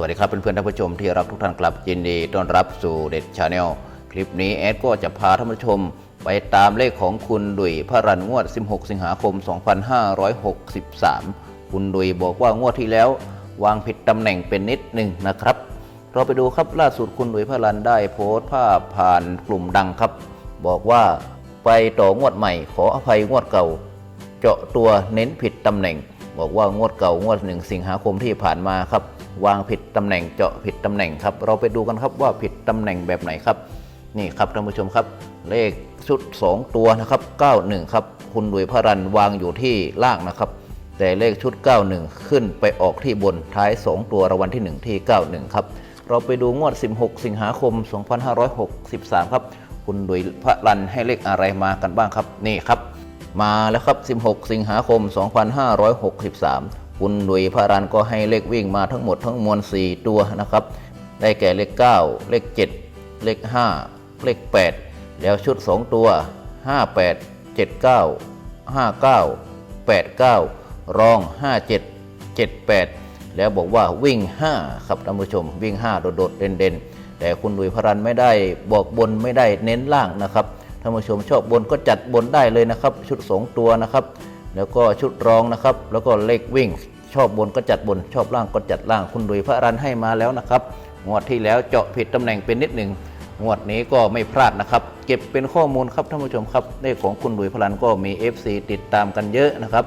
วัสดีครับเพื่อนๆท่านผู้ชมที่รักทุกท่านครับยินดีต้อนรับสู่เด็ดชาแนลคลิปนี้แอดก็จะพาท่านผู้ชม ไปตามเลขของคุณดุยพระรันงวด 16 สิงหาคม 2563 คุณดุยบอกว่างวดที่แล้ว วางผิดตำแหน่งเป็นนิดหนึ่งนะครับ เราไปดูครับล่าสุดคุณดุยพระรันได้โพสต์ภาพผ่านกลุ่มดังครับ บอกว่าไปต่องวดใหม่ขออภัยงวดเก่า เจาะตัวเน้นผิดตำแหน่ง บอกว่างวดเก่างวดหนึ่งสิงหาคมที่ผ่านมาครับ วางผิดตำแหน่งเจาะผิดตำแหน่งครับ เราไปดูกันครับว่าผิดตำแหน่งแบบไหนครับ นี่ครับท่านผู้ชมครับ เลขชุด 2 ตัวนะครับ 91 ครับ คุณดุยพระรันวางอยู่ที่ล่างนะครับ แต่เลขชุด 91 ขึ้นไปออกที่บนท้าย 2 ตัวรางวัลที่ 1 ที่ 91 ครับ เราไปดูงวด 16 สิงหาคม 2563 ครับ คุณดุยพระรันให้เลขอะไรมากันบ้างครับ นี่ครับ มาแล้วครับ 16 สิงหาคม 2563 คุณดุยพระรันก็ให้เลขวิ่งมาทั้งหมดทั้งมวล 4 ตัวนะครับ ได้แก่เลข 9 เลข 7 เลข 5 เลข 8 แล้วชุด 2 ตัว 58 79 59 89 รอง 57 78 แล้วบอกว่าวิ่ง 5 ครับท่านผู้ชม วิ่ง 5 โดดๆเด่นๆ แต่คุณดุยพรันไม่ได้บอกบนไม่ได้เน้นล่างนะครับท่านผู้ชมชอบบนก็จัดบนได้เลยนะครับ ชุด 2 ตัวนะครับ แล้วก็ชุดรองนะครับ แล้วก็เลขวิ่ง ชอบบนก็จัดบน ชอบล่างก็จัดล่าง คุณดุยพระรันให้มาแล้วนะครับ งวดที่แล้วเจาะผิดตำแหน่งเป็นนิดหนึ่งงวดนี้ก็ไม่พลาดนะครับ เก็บเป็นข้อมูลครับท่านผู้ชมครับเลขของคุณดุยพลันก็มี FC ติดตามกันเยอะนะครับ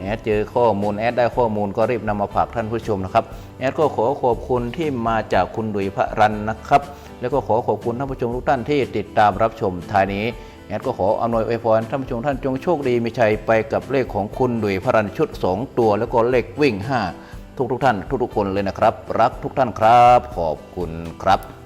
แอดเจอข้อมูลแอดได้ข้อมูลก็รีบนำมาฝากท่านผู้ชมนะครับแอดก็ขอขอบคุณที่มาจากคุณดุยพรันนะครับ แล้วก็ขอขอบคุณท่านผู้ชมทุกท่านที่ติดตามรับชมท้ายนี้แอดก็ขออำนวยอวยพรท่านผู้ชมท่านจงโชคดีมีชัยไปกับเลขของคุณดุยพรันชุด 2 ตัว แล้วก็เลขวิ่ง 5 ทุกทุกท่านทุกๆคนเลยนะครับ รักทุกท่านครับ ขอบคุณครับ